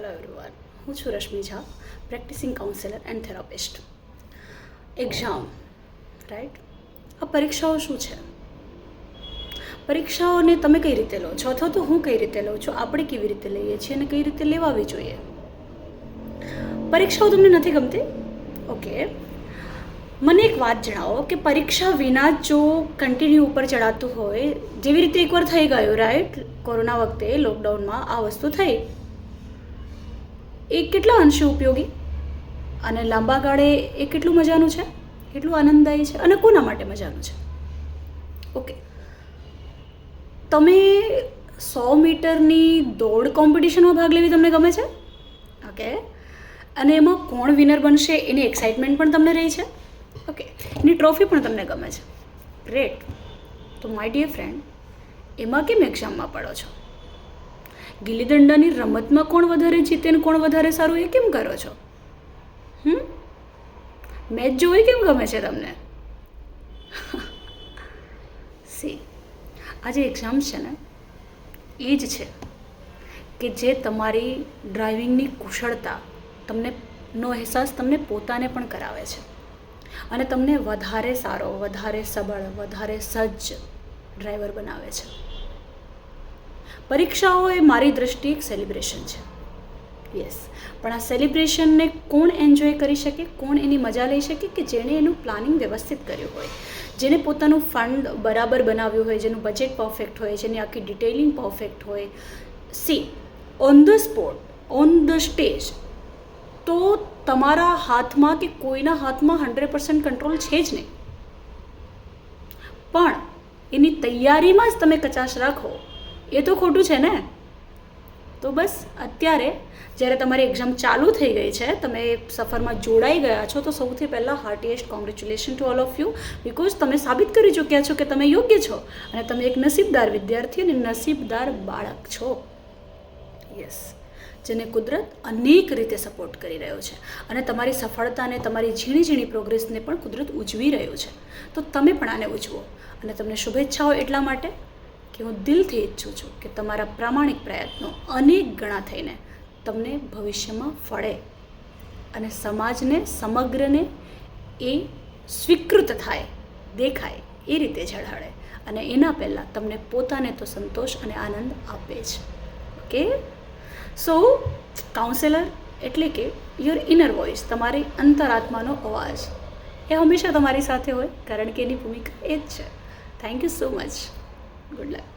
Hello everyone હું છું Rashmi Jha practising counsellor and therapist exam right આ પરીક્ષાઓ શું છે? પરીક્ષાઓને તમે કઈ રીતે લો છો? અથવા તો હું કઈ રીતે લઉં છું? આપણે કેવી રીતે લઈએ છીએ અને કઈ રીતે લેવાવી જોઈએ? પરીક્ષાઓ તમને નથી ગમતી? ઓકે. મને એક વાત જણાવો કે પરીક્ષા વિના જો કન્ટિન્યુ ઉપર ચડાતું હોય, જેવી રીતે એકવાર થઈ ગયું રાઈટ કોરોના વખતે લોકડાઉનમાં આ વસ્તુ થઈ. એ કેટલા અંશે ઉપયોગી? અને લાંબા ગાળે એ કેટલું મજાનું છે? કેટલું આનંદદાયી છે? અને કોના માટે મજાનું છે? ઓકે. તમે સો મીટરની દોડ કોમ્પિટિશનમાં ભાગ લેવી તમને ગમે છે? ઓકે. અને એમાં કોણ વિનર બનશે એની એક્સાઇટમેન્ટ પણ તમને રહી છે? ઓકે. એની ટ્રોફી પણ તમને ગમે છે. ગ્રેટ તો માય ડિયર ફ્રેન્ડ એમાં કેમ એક્ઝામમાં પડો છો? ગિલ્લી દંડાની રમતમાં કોણ વધારે જીતે ને કોણ વધારે સારું, એ કેમ કરો છો? હમ? મેચ જોવી કેમ ગમે છે તમને? સી આ જે એક્ઝામ્સ છે ને, એ જ છે કે જે તમારી ડ્રાઇવિંગની કુશળતા તમને, નો અહેસાસ તમને પોતાને પણ કરાવે છે. અને તમને વધારે સારો, વધારે સબળ, વધારે સજ્જ ડ્રાઈવર બનાવે છે. પરીક્ષાઓ એ મારી દૃષ્ટિએ એક સેલિબ્રેશન છે. યસ પણ આ સેલિબ્રેશનને કોણ એન્જોય કરી શકે? કોણ એની મજા લઈ શકે? કે જેણે એનું પ્લાનિંગ વ્યવસ્થિત કર્યું હોય? જેને પોતાનું ફંડ બરાબર બનાવ્યું હોય, જેનું બજેટ પરફેક્ટ હોય, જેની આખી ડિટેલિંગ પરફેક્ટ હોય. See on the spot on the stage તો તમારા હાથમાં કે કોઈના હાથમાં હંડ્રેડ પર્સન્ટ કંટ્રોલ છે જ નહીં. પણ એની તૈયારીમાં જ તમે કચાશ રાખો. એ તો ખોટું છે ને? તો બસ, અત્યારે જ્યારે તમારી એક્ઝામ ચાલુ થઈ ગઈ છે, તમે સફરમાં જોડાઈ ગયા છો, તો સૌથી પહેલાં heartiest congratulation to all of you because તમે સાબિત કરી ચૂક્યા છો કે તમે યોગ્ય છો અને તમે એક નસીબદાર વિદ્યાર્થી અને નસીબદાર બાળક છો. યસ જેને કુદરત અનેક રીતે સપોર્ટ કરી રહ્યો છે અને તમારી સફળતાને તમારી ઝીણી ઝીણી પ્રોગ્રેસને પણ કુદરત ઉજવી રહ્યું છે. તો તમે પણ આને ઉજવો અને તમને શુભેચ્છાઓ એટલા માટે. કે હું દિલથી ઈચ્છું છું કે તમારા પ્રામાણિક પ્રયત્નો અનેક ગણા થઈને તમને ભવિષ્યમાં ફળે અને સમાજને, સમગ્રને એ સ્વીકૃત થાય, દેખાય, એ રીતે ઝળહળે. અને એના પહેલાં તમને પોતાને તો સંતોષ અને આનંદ આપે જ. ઓકે? સો કાઉન્સેલર એટલે કે યોર ઇનર વોઇસ તમારી અંતરાત્માનો અવાજ. એ હંમેશા તમારી સાથે હોય, કારણ કે એની ભૂમિકા એ જ છે. Thank you so much good luck.